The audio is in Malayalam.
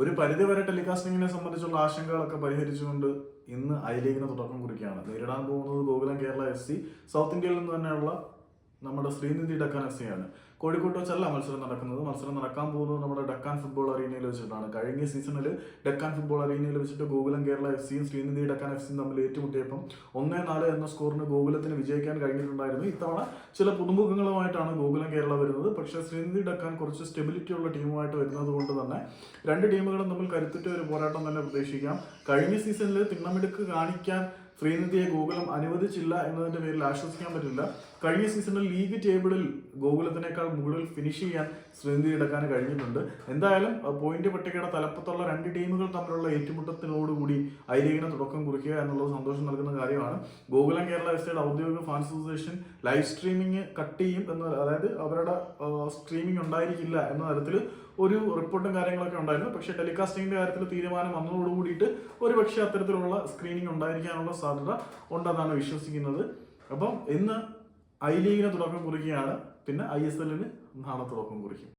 ഒരു പരിധിവരെ ടെലികാസ്റ്റിംഗിനെ സംബന്ധിച്ചുള്ള ആശങ്കകളൊക്കെ പരിഹരിച്ചുകൊണ്ട് ഇന്ന് ഐ ലീഗിന് തുടക്കം കുറിക്കുകയാണ്. നേരിടാൻ പോകുന്നത് Gokulam Kerala F C south ഇന്ത്യയിൽ നിന്ന് തന്നെയുള്ള നമ്മുടെ ശ്രീനിധി ഡക്കാൻ എഫ് സി ആണ്. കോഴിക്കോട്ട് വെച്ചല്ല മത്സരം നടക്കുന്നത്. മത്സരം നടക്കാൻ പോകുന്നത് നമ്മുടെ ഡക്കാൻ ഫുട്ബോൾ അറീനയിൽ വെച്ചിട്ടാണ്. കഴിഞ്ഞ സീസണിൽ ഡക്കാൻ ഫുട്ബോൾ അറീനയിൽ വെച്ചിട്ട് ഗോകുലം കേരള എഫ് സിയും ശ്രീനിധി ഡക്കാൻ എഫ് സിയും തമ്മിൽ ഏറ്റുമുട്ടിയപ്പം ഒന്നേ നാല് എന്ന സ്കോറിന് ഗോകുലത്തിന് വിജയിക്കാൻ കഴിഞ്ഞിട്ടുണ്ടായിരുന്നു. ഇത്തവണ ചില പുതുമുഖങ്ങളുമായിട്ടാണ് ഗോകുലം കേരള വരുന്നത്. പക്ഷേ ശ്രീനിധി ഡക്കാൻ കുറച്ച് സ്റ്റെബിലിറ്റി ഉള്ള ടീമുമായിട്ട് വരുന്നത് കൊണ്ട് തന്നെ രണ്ട് ടീമുകളും തമ്മിൽ കരുത്തുറ്റ ഒരു പോരാട്ടം തന്നെ പ്രതീക്ഷിക്കാം. കഴിഞ്ഞ സീസണിൽ തിണ്ണമെടുക്ക് കാണിക്കാൻ ശ്രീനിധിയെ ഗോകുലം അനുവദിച്ചില്ല എന്നതിന്റെ പേരിൽ ആശ്വസിക്കാൻ പറ്റില്ല. കഴിഞ്ഞ സീസണിൽ ലീഗ് ടേബിളിൽ ഗോകുലത്തിനേക്കാൾ മുകളിൽ ഫിനിഷ് ചെയ്യാൻ ശ്രീനിധി എടുക്കാൻ കഴിഞ്ഞിട്ടുണ്ട്. എന്തായാലും പോയിന്റ് പട്ടികയുടെ തലപ്പത്തുള്ള രണ്ട് ടീമുകൾ തമ്മിലുള്ള ഏറ്റുമുട്ടത്തിനോടുകൂടി ഐ ലീഗിന് തുടക്കം കുറിക്കുക എന്നുള്ളത് സന്തോഷം നൽകുന്ന കാര്യമാണ്. ഗോകുലം കേരള എഫ് സിയുടെ ഔദ്യോഗിക fans association live streaming cut ചെയ്യും എന്ന് അതായത് അവരുടെ സ്ട്രീമിംഗ് ഉണ്ടായിരിക്കില്ല എന്ന തരത്തിൽ ഒരു റിപ്പോർട്ടും കാര്യങ്ങളൊക്കെ ഉണ്ടായിരുന്നു. പക്ഷേ ടെലികാസ്റ്റിംഗിന്റെ കാര്യത്തിൽ തീരുമാനം വന്നതോടുകൂടിയിട്ട് ഒരു പക്ഷേ അത്തരത്തിലുള്ള സ്ക്രീനിങ് ഉണ്ടായിരിക്കാനുള്ള സാധ്യത ഉണ്ടെന്നാണ് വിശ്വസിക്കുന്നത്. അപ്പം ഇന്ന് ഐ ലീഗിന് തുടക്കം കുറിക്കുകയാണ്. പിന്നെ ഐ എസ് എല്ലിന് നാളെ തുടക്കം കുറിക്കും.